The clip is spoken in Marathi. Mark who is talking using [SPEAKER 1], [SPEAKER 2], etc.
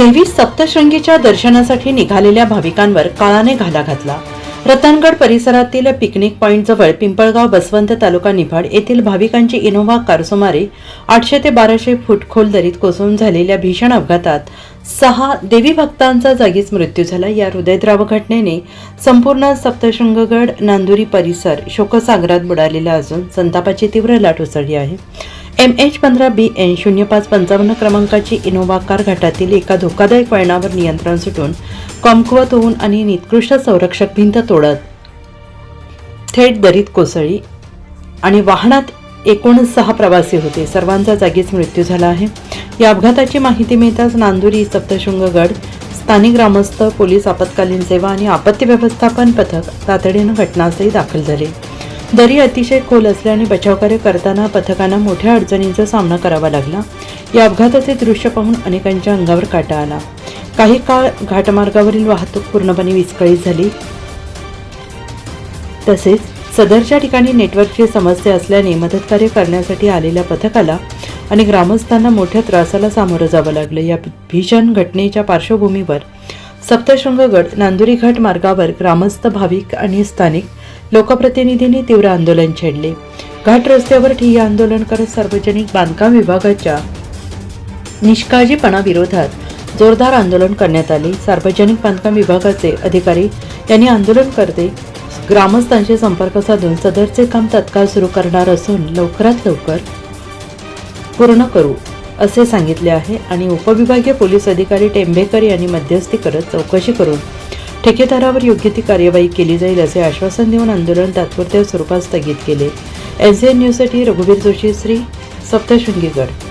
[SPEAKER 1] देवी सप्तशृंगीच्या दर्शनासाठी निघालेल्या भाविकांवर काळाने घाला घातला. रतनगड परिसरातील पिकनिक पॉइंट जवळ पिंपळगाव बसवंत तालुका निफाड येथील भाविकांची इनोव्हा कार सुमारे आठशे ते बाराशे फूट खोल दरीत कोसळून झालेल्या भीषण अपघातात सहा देवी भक्तांचा जागीच मृत्यू झाला. या हृदयद्राव घटनेने संपूर्ण सप्तशृंगगड नांदुरी परिसर शोकसागरात बुडालेला असून संतापाची तीव्र लाट उसळली आहे. एम एच पंधरा बी एन शून्य पाच पंचावन्न क्रमांकाची इनोव्हा कार घाटातील एका धोकादायक वळणावर नियंत्रण सुटून कमकुवत होऊन आणि निकृष्ट संरक्षक भिंत तोडत थेट दरीत कोसळली आणि वाहनात एकूण सहा प्रवासी होते. सर्वांचा जागीच मृत्यू झाला आहे. या अपघाताची माहिती मिळताच नांदुरी सप्तशृंगगड स्थानिक ग्रामस्थ पोलीस आपत्कालीन सेवा आणि आपत्ती व्यवस्थापन पथक तातडीनं घटनास्थळी दाखल झाले. दरी अतिशय खोल असल्याने बचावकार्य करताना पथकांना मोठ्या अडचणींचा सामना करावा लागला. या अपघाताचे दृश्य पाहून अनेकांच्या अंगावर काटा आला. काही काळ घाटमार्गावरील वाहतूक पूर्णपणे विस्कळीत झाली. तसेच सदरच्या ठिकाणी नेटवर्कची समस्या असल्याने मदतकार्य करण्यासाठी आलेल्या पथकाला आणि ग्रामस्थांना मोठ्या त्रासाला सामोरं जावं लागलं. या भीषण घटनेच्या पार्श्वभूमीवर सप्तशृंगगड नांदुरी घाट मार्गावर ग्रामस्थ भाविक आणि स्थानिक लोकप्रतिनिधींनी तीव्र आंदोलन छेडले. घाट रस्त्यावर ठिय्या आंदोलन करत सार्वजनिक बांधकाम विभागाच्या निष्काळजीपणाविरोधात जोरदार आंदोलन करण्यात आले. सार्वजनिक बांधकाम विभागाचे अधिकारी यांनी आंदोलन करते ग्रामस्थांशी संपर्क साधून सदरचे काम तत्काळ सुरू करणार असून लवकरात लवकर पूर्ण करू असे सांगितले आहे आणि उपविभागीय पोलीस अधिकारी टेंभेकर यांनी मध्यस्थी करत चौकशी करून ठेकेदारावर योग्य ती कार्यवाही केली जाईल असे आश्वासन देऊन आंदोलन तात्पुरत्या स्वरूपात स्थगित केले. एन सी एन न्यूजसाठी रघुवीर जोशी श्री सप्तशृंगीगड.